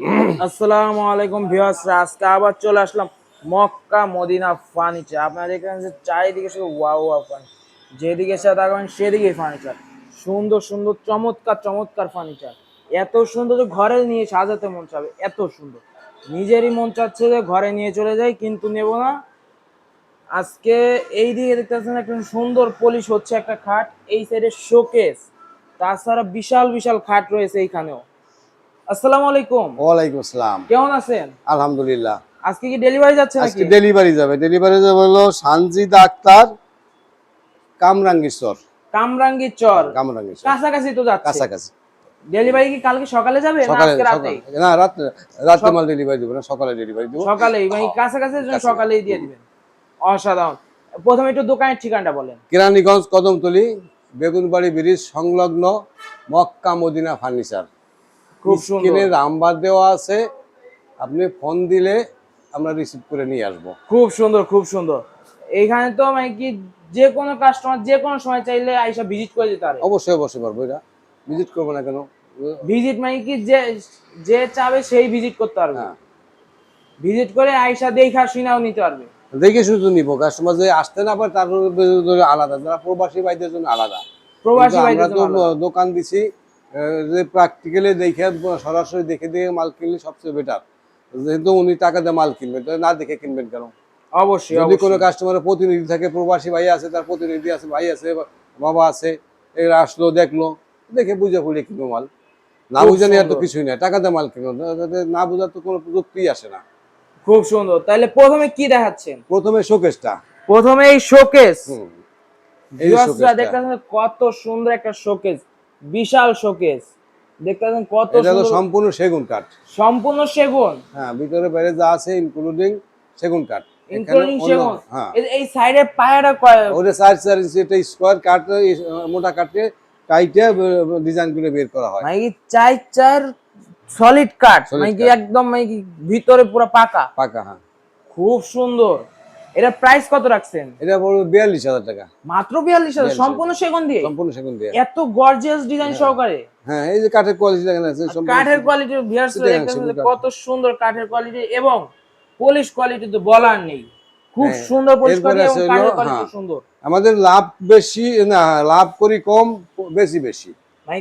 আসসালামু আলাইকুম ভিউয়ার্সরা আজকে আবার চলে আসলাম মক্কা মদিনা ফার্নিচার আপনারা এখানে যে চারিদিকে শুধু ওয়াও ওয়াও ফার্নিচার যেদিকে সাথে তাকাবেন সেদিকে ফার্নিচার সুন্দর সুন্দর, চমৎকার চমৎকার ফার্নিচার এত সুন্দর যে ঘরে নিয়ে সাজাতে মন চাবে, এত সুন্দর। নিজেরই মন চাচ্ছে যে ঘরে নিয়ে চলে যাই, কিন্তু নেব না। আজকে এই দিকে দেখতে পাচ্ছেন একটা সুন্দর পলিশ হচ্ছে একটা খাট, এই সাইডে শোকেস তাছাড়া বিশাল বিশাল খাট রয়েছে এইখানেও। আসসালামু আলাইকুম। ওয়ালাইকুম আসসালাম। কেমন আছেন? আলহামদুলিল্লাহ। আজকে কি ডেলিভারি যাচ্ছে আজকে ডেলিভারি যাবে। ডেলিভারি যাবে হলো সানজিদা আক্তার চর কাছাকাছি তো যাচ্ছে। কাছাকাছি। ডেলিভারি কি কালকে সকালে যাবে না আজকে রাতে? না রাত রাতে মাল ডেলিভারি দেবো না সকালে ডেলিভারি দেবো। সকালেই মানে কাছাকাছি জন্য সকালেই দিয়ে দিবেন। অসাধারণ। প্রথমে একটু দোকানের ঠিকানাটা বলেন। কেরানীগঞ্জ কদমতলি বেগুনবাড়ি ব্রিজ সংলগ্ন মক্কা মদিনা ফার্নিচার। খুব স্ক্রিনে নাম্বার দেওয়া আছে। আপনি ফোন দিলে আমরা রিসিভ করে নিয়ে আসব। খুব সুন্দর খুব সুন্দর। এইখানে তো মানে কি যে কোনো কাস্টমার যে কোনো সময় চাইলে আইসা ভিজিট করে পারে। অবশ্যই অবশ্যই পারব এটা। ভিজিট করব না কেন? ভিজিট মানে কি যে যে চাবে সেই ভিজিট করতে পারবে। হ্যাঁ। ভিজিট করে আইসা দেখা শুনাও নিতে পারবে। দেখে শুধু নিব। কাস্টমার যে আসতে না পারে তার আলাদা। যারা প্রবাসী ভাইদের জন্য আলাদা। প্রবাসী ভাইদের জন্য দোকান দিছি। যে প্র্যাকটিক্যালি দেখে সরাসরি দেখে দেখে মাল কিনলে সবচেয়ে বেটার যেহেতু উনি টাকা দিয়ে মাল কিনবেন না দেখে কিনবেন কেন? অবশ্যই যদি কোনো কাস্টমারের প্রতিনিধি থাকে প্রবাসী ভাই আছে তার প্রতিনিধি আছে ভাই আছে বাবা আছে এরা আসলো দেখল দেখে বুঝে ফুলে কিনবো মাল। না বুঝে নিয়ে তো কিছুই নাই টাকা দিয়ে মাল কিনবো না বোঝার তো কোনো প্রযুক্তি আসে না। খুব সুন্দর। তাহলে প্রথমে কি দেখাচ্ছেন? প্রথমে শোকেসটা। প্রথমে এই শোকেস। দেখতে কত সুন্দর একটা শোকেস। বিশাল শোকেস। দেখতে পাচ্ছেন কত এটা তো সম্পূর্ণ সেগুন কাঠ। সম্পূর্ণ সেগুন? হ্যাঁ ভিতরে বাইরে যা আছে ইনক্লুডিং সেগুন কাঠ। ইনক্লুডিং সেগুন? হ্যাঁ। এই- সাইডে পায়াটা কয়- ওটা চার চার এটা স্কোয়ার কাঠ মোটা কাঠে কাইটে ডিজাইন করে বের করা হয়। মানে চাই চার সলিড Solid মানে কি একদম মানে কি ভিতরে পুরো পাকা। পাকা হ্যাঁ। খুব সুন্দর। এটা প্রাইস কত রাখছেন? এটা পড়বে বিয়াল্লিশ হাজার টাকা। মাত্র বিয়াল্লিশ হাজার? 42,000 সম্পূর্ণ সেগুন দিয়ে? সম্পূর্ণ সেগুন দিয়ে। এত গর্জিয়াস ডিজাইন সহকারে? হ্যাঁ এই যে কাঠের কোয়ালিটি দেখেন আছে কাঠের কোয়ালিটি পাচ্ছেন কাঠ। কত সুন্দর কাঠের কোয়ালিটি এবং পলিশ কোয়ালিটি তো বলার নেই। খুব হ্যাঁ, সুন্দর পলিশ কোয়ালিটি কাঠের কোয়ালিটি হ্যাঁ। সুন্দর। আমাদের লাভ বেশি না লাভ করি কম বেশি বেশি। হ্যাঁ,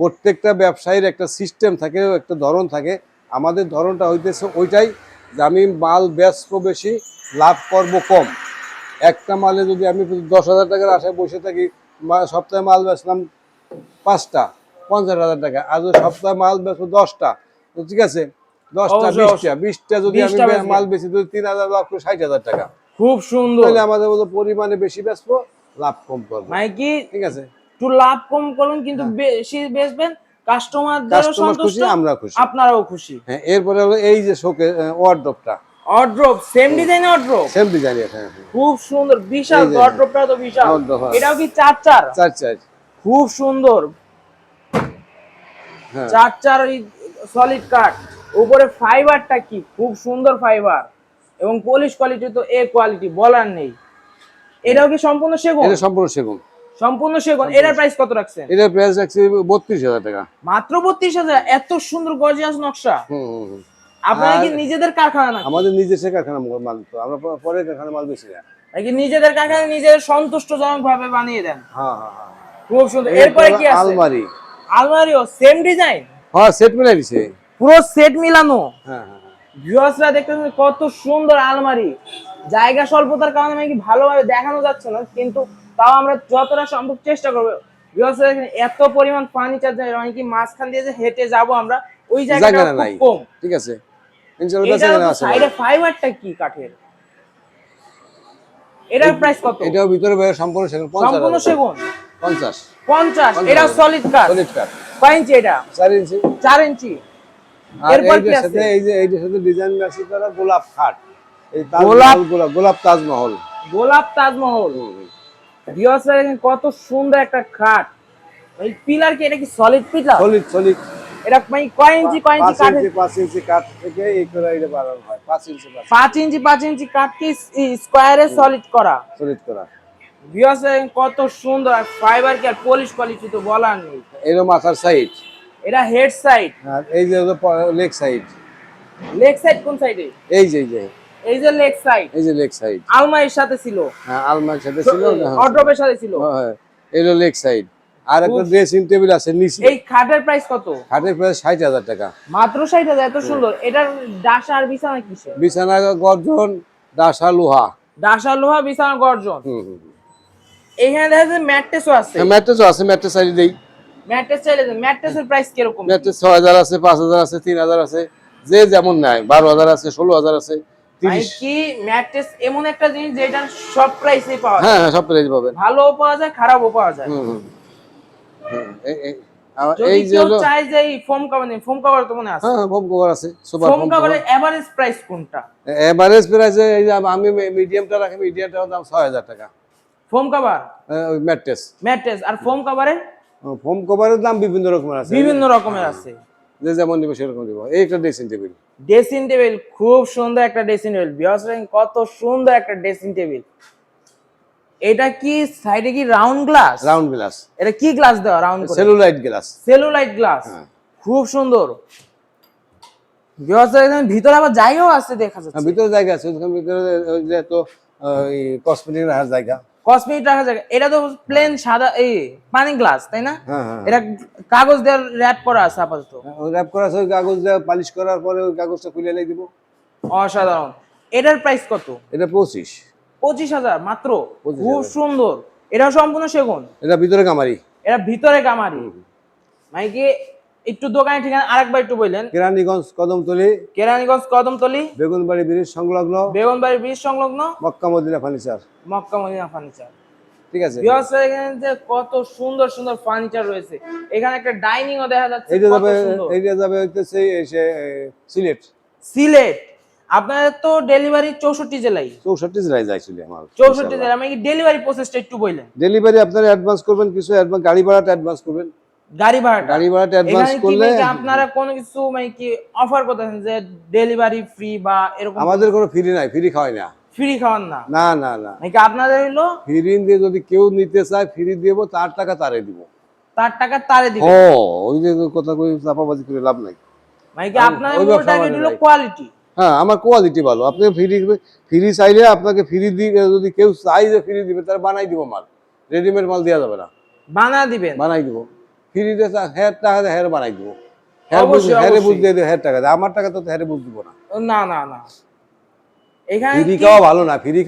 প্রত্যেকটা ব্যবসায়ীর একটা সিস্টেম থাকে একটা ধরন থাকে। আমাদের ধরনটা হইতেছে ওইটাই যে আমি মাল বেচবো বেশি লাভ করব কম। একটা মালে যদি আমি দশ হাজার টাকার আশায় বসে থাকি সপ্তাহে মাল বেচলাম পাঁচটা পঞ্চাশ হাজার টাকা। আজ ওই সপ্তাহে মাল বেচবো দশটা তো ঠিক আছে দশটা বিশটা বিশটা যদি আমি 20টা বে- বেচবেন। মাল বেশি যদি তিন হাজার লাভ করি ষাট হাজার টাকা। খুব সুন্দর। তাহলে আমাদের মতো পরিমাণে বেশি বেচবো লাভ কম করব। মানে কি ঠিক আছে? একটু লাভ কম করবেন কিন্তু বেশি বেচবেন কাস্টমারদেরও সন্তুষ্ট আমরা খুশি। আপনারাও খুশি। হ্যাঁ এরপরে হলো এই যে শোকে ওয়ার্ড্রপটা wardrobe same design wardrobe same ডিজাইনের হ্যাঁ। খুব সুন্দর বিশাল এই তো বিশাল। এটাও কি চার চার চার। চার খুব সুন্দর। চার চার সলিড কাট উপরে ফাইবারটা কি? খুব সুন্দর ফাইবার এবং পলিশ কোয়ালিটি তো এ কোয়ালিটি বলার নেই। এটাও কি সম্পূর্ণ সেগুন? এটা সম্পূর্ণ সেগুন। সম্পূর্ণ সেগুন। এটার প্রাইস কত রাখছেন? এটা প্রাইস রাখছি বত্রিশ হাজার টাকা। মাত্র বত্রিশ হাজার? এত সুন্দর গর্জিয়াস নকশা। আপনারা কি নিজেদের কারখানা না আমাদের নিজস্ব কারখানা মাল তো আমরা পরের কারখানা মাল বেশি না নাকি নিজেদের কারখানা নিজেদের সন্তুষ্টজনক ভাবে বানিয়ে দেন? হ্যাঁ হ্যাঁ হ্যাঁ। খুব সুন্দর। এরপরে কি আছে? আলমারি। আলমারিও সেম ডিজাইন হ্যাঁ সেট মিলাই দিছে। পুরো সেট মিলানো? হ্যাঁ হ্যাঁ হ্যাঁ। ভিউয়ার্সরা দেখতেছেন কত সুন্দর আলমারি। জায়গা স্বল্পতার কারণে নাকি ভালোভাবে দেখানো যাচ্ছে না কিন্তু তাও আমরা যতটা সম্ভব চেষ্টা করব। এত পরিমাণ ফার্নিচার মানে কি মাঝখান দিয়ে যে হেঁটে যাব আমরা ওই জায়গাটা খুব কম। ঠিক আছে। সাইডে ফাইবারটা কি কাঠের? এটার প্রাইস কত? এটাও ভিতরে বাইরে সম্পূর্ণ সেগুন পঞ্চাশ সম্পূর্ণ সেগুন? পঞ্চাশ। পঞ্চাশ পঞ্চাশ এটা সলিড কাঠ সলিড কাঠ কয় ইঞ্চি এটা? ইঞ্চি। ইঞ্চি। আর এরপর কি আছে? এই যে এইটার সাথে ডিজাইন ম্যাচিং করা গোলাপ খাট। এই গোলাপ গোলাপ তাজমহল। গোলাপ তাজমহল। ভিউয়ার্সরা দেখেন কত সুন্দর একটা খাট। এই পিলার কি? এটা কি সলিড পিলার সলিড সলিড এটা মানে কয় ইঞ্চি কয় ইঞ্চি ইঞ্চি পাঁচ ইঞ্চি কাঠ থেকে এই করে এটা বানানো হয়। পাঁচ ইঞ্চি পাঁচ ইঞ্চি। পাঁচ ইঞ্চি কাঠ কি স্কোয়ারে সলিড করা? সলিড করা। ভিউয়ার্সরা দেখেন কত সুন্দর আর ফাইবার কি আর পলিশ কোয়ালিটি তো বলার নেই। এরও মাথার সাইড এটা হেড সাইড আর এই যে লেগ সাইড লেগ সাইড কোন সাইডে এই যে এই যে। এই যে লেগ সাইড এই যে লেগ সাইড সাথে ছিল। হ্যাঁ সাথে ছিল হ্যাঁ, অড্রপের সাথে ছিল। হ্যাঁ, এই হলো লেগ সাইড আর একটা ড্রেসিং টেবিল আছে নিচে। এই খাটের প্রাইস কত? খাটের ষাট হাজার টাকা। মাত্র ষাট হাজার এত সুন্দর। এটার ডাসা আর বিছানা কিসে বিছানা গর্জন ডাসা লোহা। ডাসা লোহা বিছানা গর্জন। এইখানে দেখা যাচ্ছে ম্যাট্রেসও আছে। ম্যাট্রেসও আছে ম্যাট্রেস সাইড দেই। ম্যাট্রেস চাইলে ম্যাট্রেসের প্রাইস কীরকম? ম্যাট্রেস ছয় হাজার আছে পাঁচ হাজার আছে তিন হাজার আছে। যে যেমন নাই বারো হাজার আছে ষোলো হাজার আছে। তিরিশ কি ম্যাট্রেস এমন একটা জিনিস যেটা সব প্রাইসে পাওয়া যায়। হ্যাঁ হ্যাঁ সব প্রাইস পাবেন। ভালোও পাওয়া যায় খারাপও পাওয়া যায়। হুম হুম। হুম, এই- এই- আবার যদি এই যে হলো চায় যে ফোম কভার নেই ফোম কভার তো মনে আছে? হ্যাঁ হোম কভার আছে সুপার ফোম কভারের এভারেজ প্রাইস কোনটা? এভারেজ প্রাইসে এই যে আমি মিডিয়ামটা রাখি মিডিয়ামটার দাম ছয় হাজার টাকা। ফোম কভার ওই ম্যাট্রেস। ম্যাট্রেস আর ফোম কভারের হোম কভারের দাম বিভিন্ন রকমের আছে। বিভিন্ন রকমের আছে। যে যেমন নিবে সেরকম দিব এই একটা ড্রেসিং টেবিল ড্রেসিং টেবিল খুব সুন্দর একটা ড্রেসিং টেবিল কত সুন্দর একটা ড্রেসিং টেবিল এটা কি সাইডে কি রাউন্ড গ্লাস রাউন্ড গ্লাস এটা কি গ্লাস দেওয়া? রাউন্ড করে। সেলুলাইট গ্লাস সেলুলাইট গ্লাস হ্যাঁ। খুব সুন্দর। বিয়াস ভিতরে আবার জায়গাও আছে দেখা যাচ্ছে। ভিতরে জায়গা আছে। ভিতরে তো কসমেটিক রাখার জায়গা। কসমেটিক রাখা জায়গা এটা তো প্লেন সাদা এই পানি গ্লাস তাই না? হ্যাঁ হ্যাঁ এটা কাগজ দেওয়ার র্যাপ করা আছে আপাতত। র্যাপ করা আছে ওই কাগজ দিয়ে পালিশ করার পরে ওই কাগজটা খুলে এনে দিব। অসাধারণ। এটার প্রাইস কত? এটা পঁচিশ। পঁচিশ হাজার মাত্র? খুব সুন্দর। এটা সম্পূর্ণ সেগুন? এটা ভিতরে কামারি এটা ভিতরে কামারি মানে কি একটু দোকানের ঠিকানা আরেকবার একটু বললেন। কেরানীগঞ্জ কদমতলি কেরানীগঞ্জ কদমতলি বেগুনবাড়ি ব্রিজ সংলগ্ন বেগুনবাড়ি ব্রিজ সংলগ্ন Mecca Medina furniture Mecca Medina furniture ঠিক আছে। এখানে যে কত সুন্দর সুন্দর ফার্নিচার রয়েছে। এখানে একটা ডাইনিং ও দেখা যাচ্ছে এইটা যাবে সুন্দর। এইটা যাবে হইতেছে সিলেট। সিলেট। আপনাদের তো ডেলিভারি চৌষট্টি জেলায়। চৌষট্টি জেলায় যাইছিল আমার। চৌষট্টি আমি ডেলিভারি প্রসেসটা একটু বললেন? ডেলিভারি আপনারা অ্যাডভান্স করবেন কিছু অ্যাডভান্স গাড়ি ভাড়াটা অ্যাডভান্স করবেন। গাড়ি ভাড়াটা। গাড়ি ভাড়াটা অ্যাডভান্স করলে আপনারা কোনো কিছু মানে কি অফার করতেছেন যে ডেলিভারি ফ্রি বা এরকম? আমাদের কোনো ফ্রি নাই ফ্রি খাওয়াই না। ফ্রি খাওয়ান না? না না না। মানে আপনাদের হইল ফ্রি দিয়ে যদি কেউ নিতে চায় ফ্রি দেবো তার টাকা তারে দিব। তার টাকা তারে দিবে। ও ওই যে কথা কই চাপাবাজি করে লাভ নাই। মানে কি মূল টার্গেট হলো কোয়ালিটি হ্যাঁ আমার কোয়ালিটি ভালো। আপনি ফ্রি ফ্রি চাইলে আপনাকে ফ্রি দিয়ে যদি কেউ চাই যে ফ্রি দিবে তার বানাই দিব মাল। রেডিমেড মাল দেওয়া যাবে না। বানা দিবেন। বানাই দিব। ফ্রি দিয়ে হেয়ার টাকা দিয়ে হেয়ার বানাই দিব। বুঝ দিয়ে হেয়ার টাকা দেয়। আমার টাকা তো বুঝ দিব না। না না না। ফ্রি খাওয়া ভালো না। ফ্রি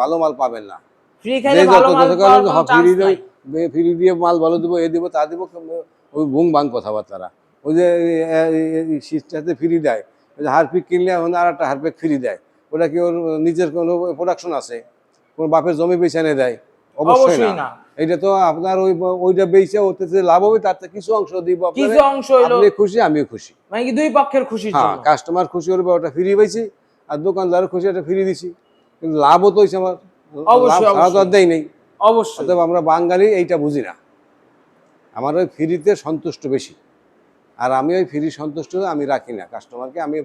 ভালো মাল পাবেন না। ফ্রি খাইলে ভালো মাল পাওয়ার কোনো ফ্রি নাই। দিয়ে ফ্রি দিয়ে মাল ভালো দিব এ দিব তা দিব ওই ভুং ভাং কথাবার্তারা। ওই যে সিস্টাতে ফ্রি দেয়। ওই যে হারপিক কিনলে এখন আর একটা হারপিক ফ্রি দেয়। ওটা কি ওর নিজের কোনো প্রোডাকশন আছে? কোন বাপের জমি বেচানে দেয়? অবশ্যই না। এটা তো আপনার ওই ওইটা বেচে ওতে যে লাভ হবে তার কিছু অংশ দিব কিছু অংশ আপনি খুশি আমিও খুশি। মানে কি দুই পক্ষের খুশির হ্যাঁ কাস্টমার খুশি করবে ওটা ফ্রি পাইছি আর দোকানদার খুশি এটা ফ্রি দিছি। কিন্তু লাভও তো হয়েছে আমার। অবশ্যই, লাভ। দেয় নেই। অবশ্যই। অতএব আমরা বাঙালি এইটা বুঝি না। আমার ওই ফ্রিতে সন্তুষ্ট বেশি। আর আমি ওই ফ্রি সন্তুষ্ট আমি রাখি না। কাস্টমারকে আমি।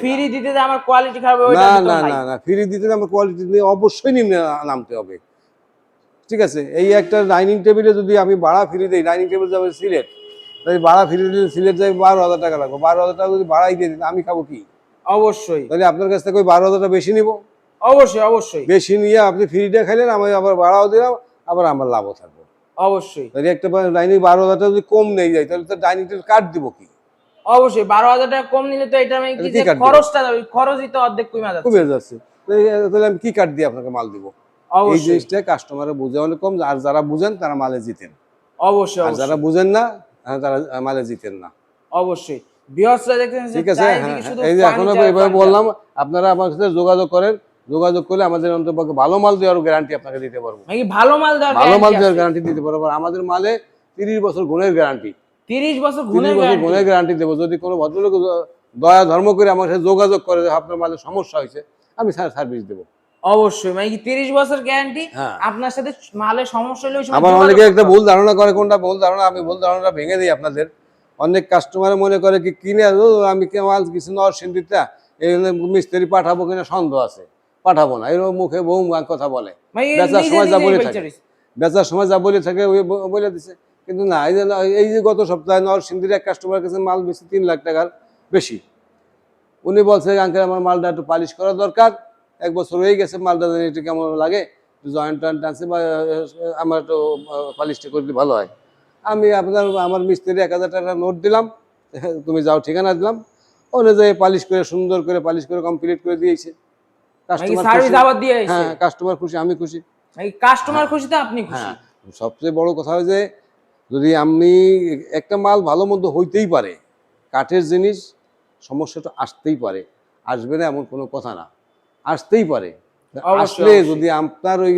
ফ্রি দিতে আমার কোয়ালিটি খারাপ হবে না না না না ফ্রি দিতে আমার কোয়ালিটি অবশ্যই নিম্নে নামতে হবে। ঠিক আছে? এই একটা ডাইনিং টেবিলে যদি আমি ভাড়া ফ্রি দিই ডাইনিং টেবিল যাবে সিলেট। তাই ভাড়া ফ্রি দিলে সিলেট যাবে বারো হাজার টাকা লাগবে। বারো হাজার টাকা যদি ভাড়াই দিয়ে দিই আমি খাব কি? অবশ্যই। তাহলে আপনার কাছ থেকে ওই বারো হাজার টাকা বেশি নিব। অবশ্যই অবশ্যই। বেশি নিয়ে আপনি ফ্রিটা খাইলেন আমি আবার ভাড়াও দিলাম আবার আমার লাভও থাকবে। অবশ্যই। তাহলে একটা ডাইনিং বারো হাজার টাকা যদি কম নেই যায় তাহলে তো ডাইনিং টেবিল কাট দিব কি? অবশ্যই বারো হাজার টাকা কম নিলে তো এটা আমি? খরচটা খরচই তো অর্ধেক কমে যাচ্ছে। কমে যাচ্ছে। তাহলে আমি কি কাট দিয়ে আপনাকে মাল দিব? এই জিনিসটা কাস্টমারে বুঝে অনেক কম আর যারা বুঝেন তারা মালে জিতেন। অবশ্যই আর যারা বুঝেন না হ্যাঁ, তারা মালে জিতেন না। অবশ্যই। ঠিক আছে হ্যাঁ, হ্যাঁ। এই যে এখনও এভাবে বললাম আপনারা আমার সাথে যোগাযোগ করেন। যোগাযোগ করলে আমাদের অন্তপক্ষে ভালো মাল দেওয়ার গ্যারান্টি আপনাকে দিতে পারব। মানে ভালো মাল দেওয়ার ভালো মাল দেওয়ার গ্যারান্টি দিতে পারব আমাদের মালে তিরিশ বছর গুণের গ্যারান্টি 30 বছর তিরিশ বছর গুণের গ্যারান্টি দেবো। যদি কোনো ভদ্রলোক দয়া ধর্ম করে আমার সাথে যোগাযোগ করে আপনার মালে সমস্যা হয়েছে আমি সার্ভিস দেবো। অবশ্যই মানে কি 30 বছর গ্যারান্টি। আপনার সাথে মালের সমস্যা হলে যোগাযোগ অনেকে একটা ভুল ধারণা করে কোনটা ভুল ধারণা আমি ভুল ধারণাটা ভেঙে দিই আপনাদের। অনেক কাস্টমার মনে করে কি কিনে আমি মাল কিছু নরসিংদীটা এই মিস্ত্রি পাঠাবো কিনা সন্দেহ আছে। পাঠাবো না এরকম মুখে বহু কথা বলে। মানে বেচার সময় যা বলে থাকে। বেচার সময় যা বলে থাকে ওই বলে দিছে। কিন্তু না এই যে এই যে গত সপ্তাহে নরসিংদীর এক কাস্টমার কাছে মাল বেশি তিন লাখ টাকার বেশি। উনি বলছে আঙ্কেল আমার মালটা একটু পালিশ করা দরকার। এক বছর হয়ে গেছে মালটা জানি একটু কেমন লাগে জয়েন্ট টয়েন্ট আছে বা আমার একটু পালিশটা করলে ভালো হয়। আমি আপনার আমার মিস্ত্রি এক হাজার টাকা নোট দিলাম তুমি যাও ঠিকানা দিলাম অনুযায়ী পালিশ করে সুন্দর করে পালিশ করে কমপ্লিট করে দিয়েছে। কাস্টমার দিয়ে হ্যাঁ কাস্টমার খুশি আমি খুশি। কাস্টমার খুশিতে আপনি খুশি? হ্যাঁ সবচেয়ে বড় কথা যে যদি আমি একটা মাল ভালো মন্দ হইতেই পারে কাঠের জিনিস সমস্যাটা আসতেই পারে আসবে না এমন কোনো কথা না। আসতেই পারে। আসলে যদি আপনার ওই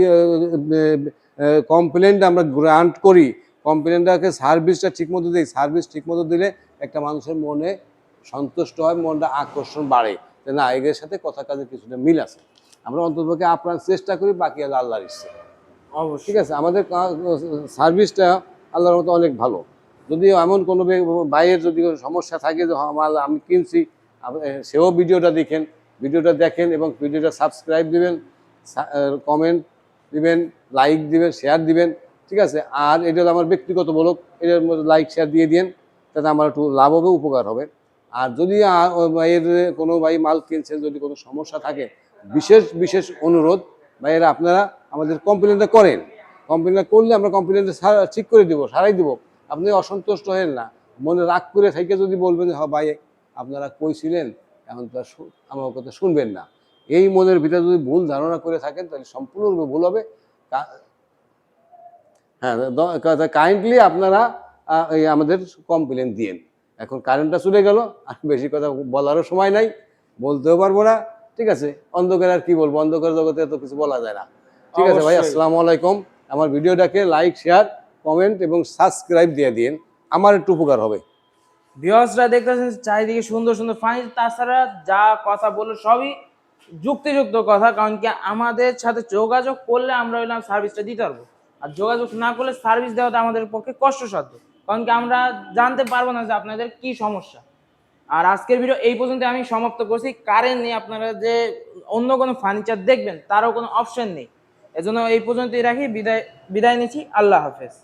কমপ্লেনটা আমরা গ্রান্ট করি কমপ্লেনটাকে সার্ভিসটা ঠিকমতো দিই। সার্ভিস ঠিকমতো দিলে একটা মানুষের মনে সন্তুষ্ট হয় মনটা আকর্ষণ বাড়ে যে না এদের সাথে কথা কাজে কিছুটা মিল আছে। আমরা অন্ততপক্ষে আপনার চেষ্টা করি বাকি আল্লাহ আল্লাহর ইচ্ছে। ঠিক আছে? আমাদের সার্ভিসটা আল্লাহর মতো অনেক ভালো। যদি এমন কোনো বে- ভাইয়ের যদি কোনো সমস্যা থাকে যে হ্যাঁ, আমি কিনছি সেও ভিডিওটা দেখেন। ভিডিওটা দেখেন এবং ভিডিওটা সাবস্ক্রাইব দিবেন কমেন্ট দিবেন লাইক দিবেন শেয়ার দিবেন, ঠিক আছে? আর এটা আমার ব্যক্তিগত বলক এটার মধ্যে লাইক শেয়ার দিয়ে দিন তাতে আমার একটু লাভ হবে, উপকার হবে। আর যদি ভাইয়ের কোনো ভাই মাল কিনছেন, যদি কোনো সমস্যা থাকে, বিশেষ বিশেষ অনুরোধ, ভাইয়েরা, আপনারা আমাদের কমপ্লেনটা করেন। কমপ্লেনটা করলে আমরা কমপ্লেনটা ঠিক করে দিব, সারাই দিব। আপনি অসন্তুষ্ট হয়েন না। মনে রাগ করে থেকে যদি বলবেন হ্যাঁ ভাই, আপনারা কইছিলেন এখন তো আমার কথা শুনবেন না। এই মনের ভিতরে যদি ভুল ধারণা করে থাকেন তাহলে সম্পূর্ণরূপে ভুল হবে। হ্যাঁ কাইন্ডলি আপনারা এই আমাদের কমপ্লেন দিয়েন। এখন কারেন্টটা চলে গেল আর বেশি কথা বলারও সময় নাই বলতেও পারব না। ঠিক আছে অন্ধকার আর কি বলব? অন্ধকার জগতে এত কিছু বলা যায় না। ঠিক আছে ভাই। আসসালামু আলাইকুম। আমার ভিডিওটাকে লাইক শেয়ার কমেন্ট এবং সাবস্ক্রাইব দিয়ে দিন আমার একটু উপকার হবে। ভিউয়ার্সরা দেখতেছেন চারিদিকে সুন্দর সুন্দর ফার্নিচার তাছাড়া যা কথা বলল সবই যুক্তিযুক্ত কথা, কারণ কি আমাদের সাথে যোগাযোগ করলে আমরা হইলাম সার্ভিসটা দিতে পারব। আর যোগাযোগ না করলে সার্ভিস দেওয়াটা আমাদের পক্ষে কষ্টসাধ্য। কারণ কি আমরা জানতে পারব না যে আপনাদের কি সমস্যা। আর আজকের ভিডিও এই পর্যন্ত আমি সমাপ্ত করছি। কারেন্ট নেই আপনারা যে অন্য কোনো ফার্নিচার দেখবেন, তারও কোনো অপশন নেই। এজন্য এই পর্যন্তই রাখি। বিদায় বিদায় নিচ্ছি। আল্লাহ হাফেজ।